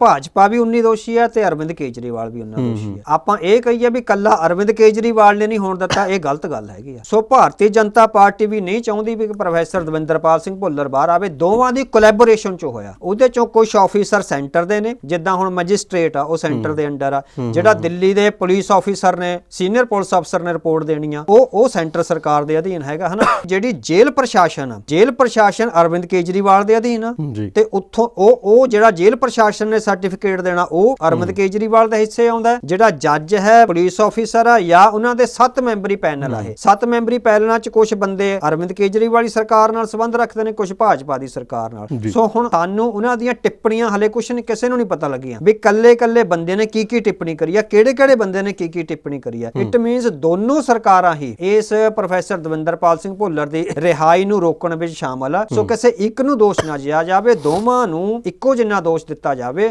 ਭਾਜਪਾ ਵੀ 19 ਦੋਸ਼ੀ ਹੈ ਤੇ ਅਰਵਿੰਦ ਕੇਜਰੀਵਾਲ ਵੀ ਉਹਨਾਂ ਦੋਸ਼ੀ ਹੈ। ਆਪਾਂ ਇਹ ਕਹੀਏ ਵੀ ਕੱਲਾ ਅਰਵਿੰਦ ਕੇਜਰੀਵਾਲ ਨੇ ਨਹੀਂ ਹੋਣ ਦਿੱਤਾ ਇਹ ਗਲਤ ਗੱਲ ਹੈਗੀ ਆ। ਸੋ ਭਾਰਤੀ ਜਨਤਾ ਪਾਰਟੀ ਵੀ ਨਹੀਂ ਚਾਹੁੰਦੀ ਵੀ ਪ੍ਰੋਫੈਸਰ ਦਵਿੰਦਰਪਾਲ ਸਿੰਘ ਭੁੱਲਰ ਬਾਹਰ ਆਵੇ। ਦੋਵਾਂ ਦੀ ਕੋਲੈਬੋਰੇਸ਼ਨ ਚ ਹੋਇਆ। ਉਹਦੇ ਚੋਂ ਕੁਝ ਆਫੀਸਰ ਸੈਂਟਰ ਦੇ ਨੇ ਜਿੱਦਾਂ ਹੁਣ ਮੈਜਿਸਟ੍ਰੇਟ ਆ ਉਹ ਸੈਂਟਰ ਦੇ ਅੰਡਰ ਆ। ਜਿਹੜਾ ਦਿੱਲੀ ਦੇ ਪੁਲਿਸ ਆਫੀਸਰ ਨੇ ਸੀਨੀਅਰ ਪੁਲਿਸ ਅਫਸਰ ਨੇ ਰਿਪੋਰਟ ਦੇਣੀ ਆ ਉਹ ਉਹ ਸੈਂਟਰ ਸਰਕਾਰ ਦੇ ਅਧੀਨ ਹੈਗਾ ਹਨਾ? ਜਿਹੜੀ ਜੇਲ੍ਹ ਪ੍ਰਸ਼ਾਸਨ ਆ ਜੇਲ੍ਹ ਪ੍ਰਸ਼ਾਸਨ ਅਰਵਿੰਦ ਕੇਜਰੀਵਾਲ ਦੇ ਅਧੀਨ ਆ। ਤੇ ਉੱਥੋਂ ਉਹ ਉਹ ਜਿਹੜਾ ਜੇਲ੍ਹ ਪ੍ਰਸ਼ਾਸਨ ਨੇ ਸਰਟੀਫਿਕੇਟ ਦੇਣਾ ਉਹ ਅਰਵਿੰਦ ਕੇਜਰੀਵਾਲ ਦੇ ਹਿੱਸੇ ਆਉਂਦਾ। ਜਿਹੜਾ ਜੱਜ ਹੈ ਪੁਲਿਸ ਆਫੀਸਰ ਆ ਜਾਂ ਉਹਨਾਂ ਦੇ 7 ਮੈਂਬਰੀ ਪੈਨਲ ਆ ਇਹ। 7 ਮੈਂਬਰੀ ਪੈਨਲਾਂ ਚ ਕੁਝ ਬੰਦੇ ਅਰਵਿੰਦ ਕੇਜਰੀਵਾਲ ਦੀ ਸਰਕਾਰ ਨਾਲ ਸੰਬੰਧ ਰੱਖਦੇ ਨੇ ਕੁਝ ਭਾਜਪਾ ਦੀ ਸਰਕਾਰ ਨਾਲ। ਸੋ ਹੁਣ ਸਾਨੂੰ ਉਹਨਾਂ ਦੀਆਂ ਟਿੱਪਣੀਆਂ ਹਲੇ ਕੁਝ ਨਹੀਂ ਕਿਸੇ ਨੂੰ ਨਹੀਂ ਪਤਾ ਲੱਗੀਆਂ ਵੀ ਕੱਲੇ ਕੱਲੇ ਬੰਦੇ ਨੇ ਕੀ ਕੀ ਟਿੱਪਣੀ ਕਰੀ ਆ ਕਿਹੜੇ ਕਿਹੜੇ ਬੰਦੇ ਨੇ ਕੀ ਕੀ ਟਿੱਪਣੀ ਕਰੀ ਆ। ਇਟ ਮੀਨਸ ਦੋਨੋਂ ਸਰਕਾਰਾਂ ਹੀ ਇਸ ਪ੍ਰੋਫੈਸਰ ਦਵਿੰਦਰਪਾਲ ਸਿੰਘ ਭੁੱਲਰ ਦੀ ਰਿਹਾਈ ਨੂੰ ਰੋਕਣ ਵਿੱਚ ਸ਼ਾਮਲ ਆ। ਸੋ ਕਿਸੇ ਇੱਕ ਨੂੰ ਦੋਸ਼ ਨਾ ਜਿਆ ਜਾਵੇ ਦੋਵਾਂ ਨੂੰ ਇੱਕੋ ਜਿੰਨਾ ਦੋਸ਼ ਦਿੱਤਾ ਜਾਵੇ